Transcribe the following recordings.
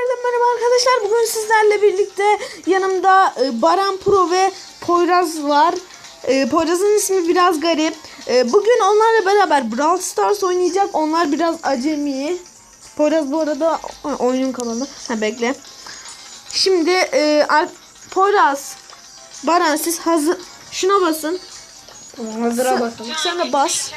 tekrardan merhaba arkadaşlar. Bugün sizlerle birlikte yanımda e, Baran Pro ve Poyraz var. E, Poyraz'ın ismi biraz garip. E, bugün onlarla beraber Brawl Stars oynayacak. Onlar biraz acemi. Poyraz bu arada oyunun kanalı. Ha bekle. Şimdi Poyraz, Baran siz hazır. Şuna basın. Hazıra basın. Sen de bas.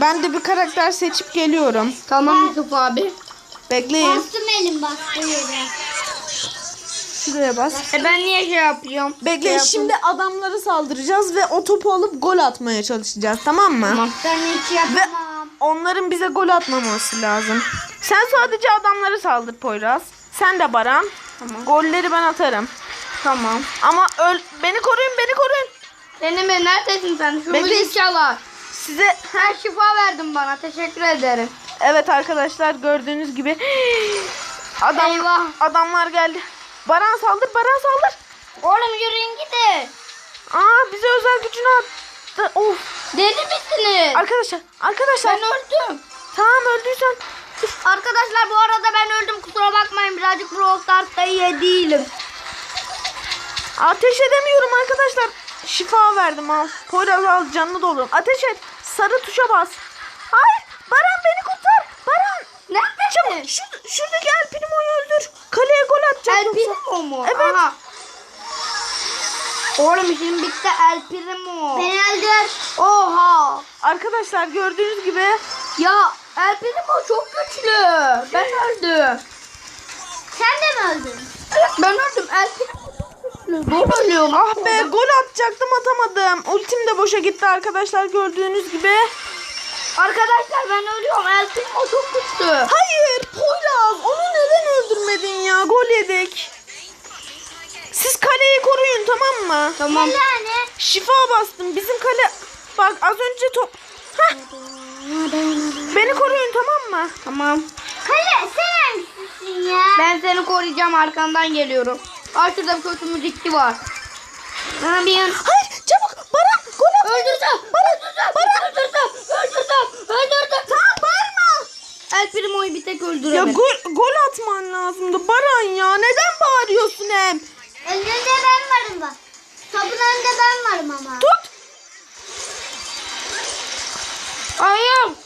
Ben de bir karakter seçip geliyorum. Tamam Yusuf abi. Bekleyin. Bastım elim bastı yere. Şuraya bas. E ben niye şey yapıyorum? Bekle Şey şimdi adamları saldıracağız ve o topu alıp gol atmaya çalışacağız tamam mı? Tamam. Ben hiç Ve yapamam. onların bize gol atmaması lazım. Sen sadece adamları saldır Poyraz. Sen de Baran. Tamam. Golleri ben atarım. Tamam. Ama öl beni koruyun beni koruyun. Deneme neredesin sen? Şu Bekle. müzik çalar. Size Her şifa verdin bana. Teşekkür ederim. Evet arkadaşlar gördüğünüz gibi adam Eyvah. adamlar geldi. Baran saldır Baran saldır. Oğlum yürüyün gidin. Aa bize özel gücünü attı. Of. Deli misiniz? Arkadaşlar arkadaşlar ben öldüm. tamam öldüysen Arkadaşlar bu arada ben öldüm. Kusura bakmayın. Birazcık Brawl Stars'ta iyi değilim. Ateş edemiyorum arkadaşlar. Şifa verdim al. Poyraz al canını doldur. Ateş et. Sarı tuşa bas. Hayır. Baran beni kurtar. Baran. Neredesin? Şu, şuradaki El Primo'yu öldür. Kaleye gol atacak El. Primo mu? Evet. Aha. Oğlum işim bitti El Primo. Ben öldüm. Oha. Arkadaşlar gördüğünüz gibi Ya El Primo çok güçlü. Ben öldüm. Sen de mi öldün? Evet ben öldüm. El Primo. Ben ölüyorum. ah be gol atacaktım atamadım. Ultim de boşa gitti arkadaşlar gördüğünüz gibi. Arkadaşlar ben ölüyorum. El Primo çok güçlü. Hayır Poyraz onu neden öldürmedin ya gol yedik. Siz kaleyi koruyun tamam mı? Tamam. Şifa bastım bizim kale. Bak az önce top. Hah, beni koruyun tamam mı? Tamam. Kale sen hangisisin ya? Ben seni koruyacağım. Arkandan geliyorum. Aa şurada bir kötü müzikçi var. Bana bir yan. Hayır çabuk Baran gol at. Öldürdüm. Baran Baran. Öldürdüm. Öldürdüm. Öldürdüm. Tamam bağırma. El Tek Ya gol, gol atman lazımdı Baran ya. Neden bağırıyorsun hem? Önünde ben varım bak. Topun önünde ben varım ama. Tut. Ayağım.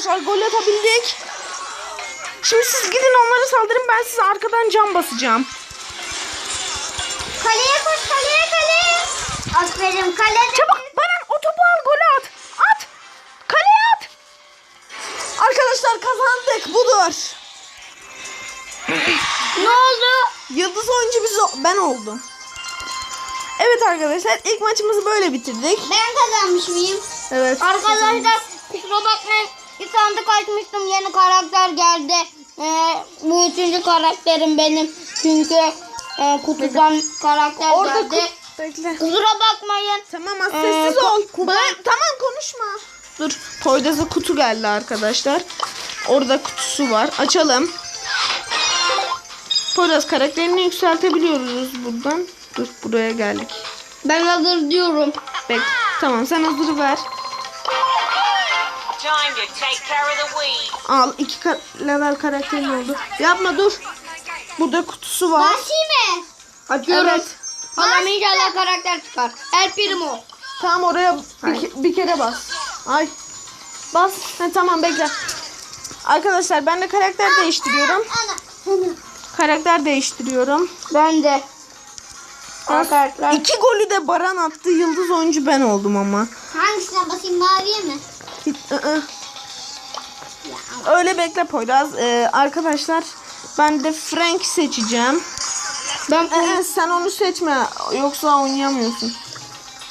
Arkadaşlar gol atabildik. Şimdi siz gidin onları saldırın. Ben size arkadan cam basacağım. Kaleye koş kaleye kaleye. Aferin kalede. Çabuk Baran o topu al gol at. At. Kaleye at. Arkadaşlar kazandık. Budur. Ne oldu? Yıldız oyuncu biz ben oldum. Evet arkadaşlar ilk maçımızı böyle bitirdik. Ben kazanmış mıyım? Evet. Arkadaşlar kusura bakmayın. Bir sandık açmıştım. Yeni karakter geldi. Ee, bu üçüncü karakterim benim. Çünkü e, kutudan karakter Orada geldi. ku- bekle. Kusura bakmayın. Tamam az Ee, sessiz ku- ol. kutu- Ba- tamam konuşma. Dur. Poyraz'a kutu geldi arkadaşlar. Orada kutusu var. Açalım. Poyraz karakterini yükseltebiliyoruz buradan. Dur buraya geldik. Ben hazır diyorum. Bek. Tamam sen hazır ver. Time to take Al iki ka- level karakterin oldu. Yapma dur. Burada kutusu var. Basayım mı? Açıyorum. Evet. Allah'ım inşallah karakter çıkar. El Primo. Tamam oraya bir, ke- bir kere bas. Ay. Bas. Ha, tamam bekle. Arkadaşlar ben de karakter değiştiriyorum. Karakter değiştiriyorum. Ben de. Arkadaşlar. İki golü de Baran attı. Yıldız oyuncu ben oldum ama. Hangisine basayım maviye mi? Hiç- ı-ı. Öyle bekle Poyraz. Ee, arkadaşlar ben de Frank seçeceğim. Ben Ee, sen onu seçme. Yoksa oynayamıyorsun.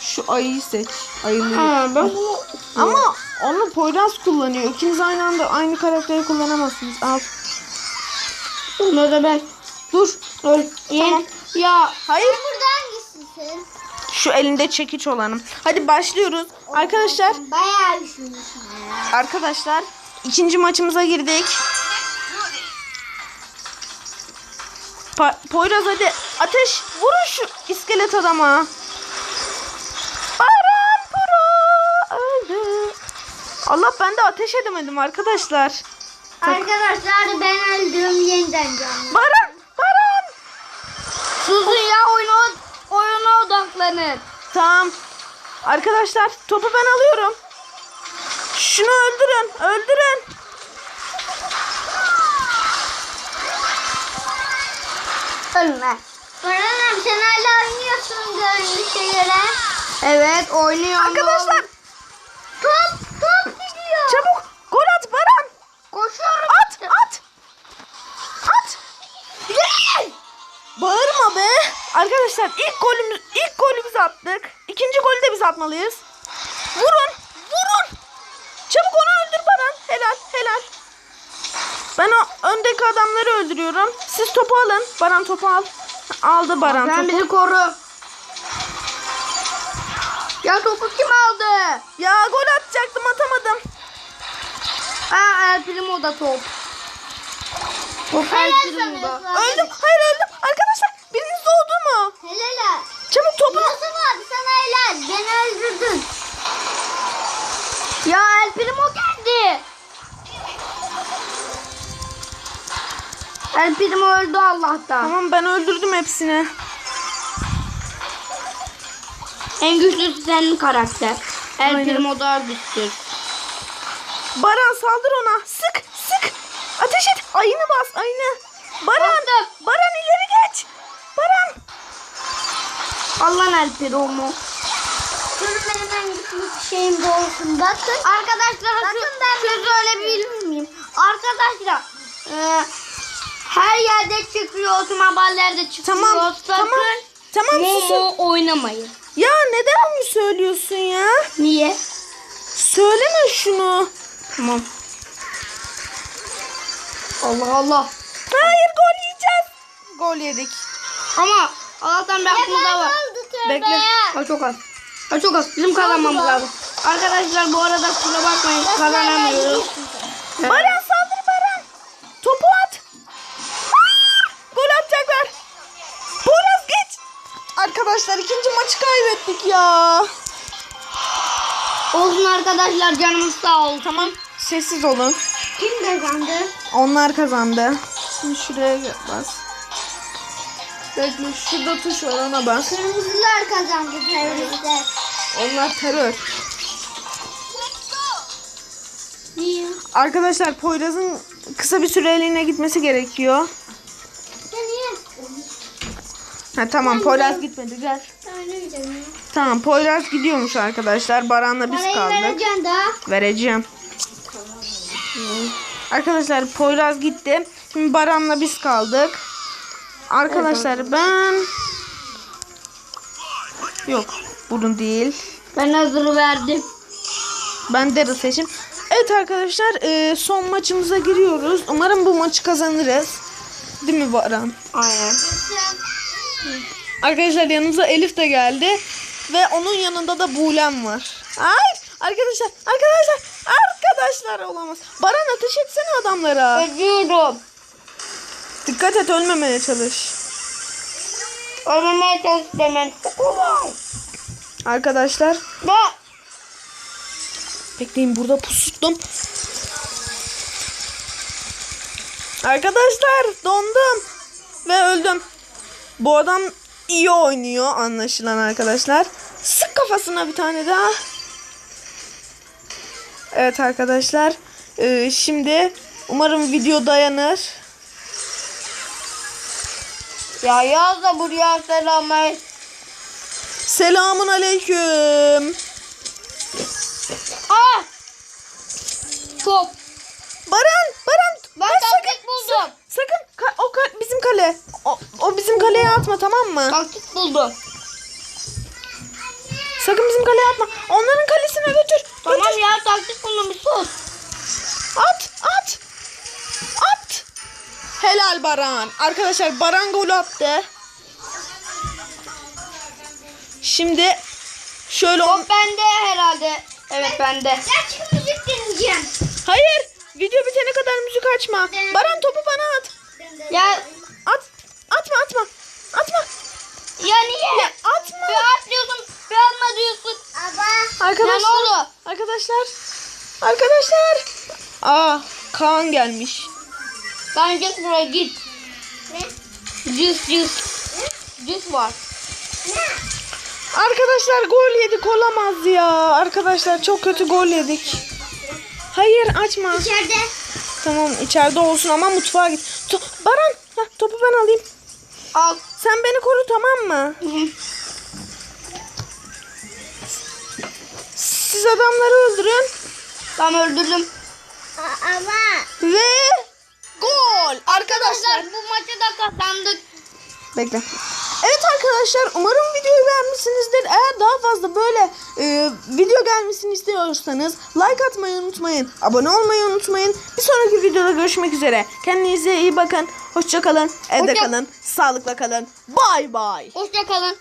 Şu ayıyı seç. Ayılıyı. Ha, ben bunu Ama onu Poyraz kullanıyor. İkiniz aynı anda aynı karakteri kullanamazsınız. Al. bunu da ben. Dur. Öl. Tamam. Ya Hayır. Burada hangisisin? Şu elinde çekiç olanım. Hadi başlıyoruz. Arkadaşlar Bayağı üşümüşüm. Arkadaşlar ikinci maçımıza girdik. Pa- Poyraz hadi ateş vurun şu iskelet adama. Baran Pro öldü. Allah ben de ateş edemedim arkadaşlar. Arkadaşlar ben öldüm yeniden canlı. Baran Baran. Susun ya oyuna, oyuna odaklanın. Tamam. Arkadaşlar topu ben alıyorum. Şunu öldürün öldürün. Ölme. Baran'ım sen hala oynuyorsun görünüşe göre. Evet oynuyorum. Arkadaşlar Top top gidiyor. çabuk gol at Baran. Koşuyorum. At at. At. Bağırma be. Arkadaşlar ilk golümüz ilk golümüzü attık. İkinci golü de biz atmalıyız. Vurun. Çabuk onu öldür Baran. Helal helal. Ben o öndeki adamları öldürüyorum. Siz topu alın. Baran topu al. Aldı Baran Sen topu. bizi koru. Ya topu kim aldı? Ya gol atacaktım atamadım. Aa El Primo'da top. Top El Helal Primo'da. sana. Öldüm. Hayır öldüm. Arkadaşlar biriniz doğdu mu? Helal. Çabuk topunu. Yusuf abi sana helal. Beni öldürdün. Ya El Primo geldi. El Primo öldü Allah'tan. Tamam ben öldürdüm hepsini. En güçlüsü senin karakter. El Aynen. Primo daha güçlü. Baran saldır ona. Sık sık. Ateş et. Ayını bas ayını. Baran. Baran ileri geç. Baran. Allah El Primo. Bu olsun. Bakın. Arkadaşlar Bakın şu ben- söz söyleyebilir miyim? Arkadaşlar e, her yerde çıkıyor, tüm haberlerde çıkıyor. Tamam. Sakın Tamam. Tamam susun. Momo oynamayın. Ya neden onu söylüyorsun ya? Niye? Söyleme şunu. Tamam. Allah Allah. Hayır gol yiyeceğiz. Gol yedik. Ama Allah'tan bir aklımda var. Bekle. Ha çok az. Ha çok az. Bizim kazanmamız lazım. Arkadaşlar bu arada kusura bakmayın kazanamıyoruz. Baran saldır Baran. Topu at. Aa! Gol atacaklar. Poyraz geç. Arkadaşlar ikinci maçı kaybettik ya. Olsun arkadaşlar canımız sağ olsun. Tamam. Sessiz olun. Kim kazandı? Onlar kazandı. Şimdi şuraya bas. Bekle şurada tuş var ona bas. Kırmızılar kazandı teröristler. Onlar terör. Niye? Arkadaşlar Poyraz'ın kısa bir süreliğine gitmesi gerekiyor. Ha tamam Poyraz gitmedi gel. Tamam Poyraz gidiyormuş arkadaşlar. Baran'la biz Parayı kaldık. vereceksin daha. Vereceğim. Arkadaşlar Poyraz gitti. Şimdi Baran'la biz kaldık. Arkadaşlar ben... Yok bunun değil. Ben hazır verdim. Ben Daryl seçim. Evet arkadaşlar e, son maçımıza giriyoruz. Umarım bu maçı kazanırız. Değil mi Baran? Aynen. Arkadaşlar yanımıza Elif de geldi. Ve onun yanında da Bulem var. Ay arkadaşlar arkadaşlar arkadaşlar olamaz. Baran ateş etsene adamlara. Ediyorum. Dikkat et ölmemeye çalış. Ölmemeye çalış demen. Kolay. Arkadaşlar Ve bekleyin burada pusuttum. Arkadaşlar dondum ve öldüm. Bu adam iyi oynuyor anlaşılan arkadaşlar. Sık kafasına bir tane daha. Evet arkadaşlar. e, şimdi umarım video dayanır. ya yaz da buraya selamlar. Selamun aleyküm. Ah! Top. Baran, Baran. Sakın, taktik buldum. sakın ka- o ka- bizim kale. O, o bizim kaleye atma tamam mı? Taktik buldum. Sakın bizim kaleye atma. Onların kalesine götür. Tamam Götür. ya taktik buldum bir sus. At, at. At. Helal Baran. Arkadaşlar Baran gol attı. Şimdi şöyle on... Top bende herhalde. Evet bende. Ya çıkıp müzik dinleyeceğim. Hayır. Video bitene kadar müzik açma. Baran topu bana at. Ya At. Atma atma. Atma. ya niye? Ya atma. Bir at diyorsun, bir atma diyorsun. Aba. Ya Arkadaşlar. ne oldu? Arkadaşlar. Arkadaşlar. Aa Kaan gelmiş. Ben git buraya git. Ne? Cüs cüs. Cüs var. Arkadaşlar gol yedik olamaz ya. Arkadaşlar çok kötü gol yedik. Hayır açma. İçeride. Tamam içeride olsun ama mutfağa git. To- Baran heh, topu ben alayım. Al. Sen beni koru tamam mı? Siz adamları öldürün. Ben öldürdüm. Ama. Ve gol. Arkadaşlar bu maçı da kazandık. Bekle. Evet arkadaşlar umarım videoyu beğenmişsinizdir. Eğer daha fazla böyle e, video gelmesini istiyorsanız like atmayı unutmayın. Abone olmayı unutmayın. Bir sonraki videoda görüşmek üzere. Kendinize iyi bakın. Hoşça kalın. Evde Hoşça- kalın. Sağlıkla kalın. Bay bay. Hoşça kalın.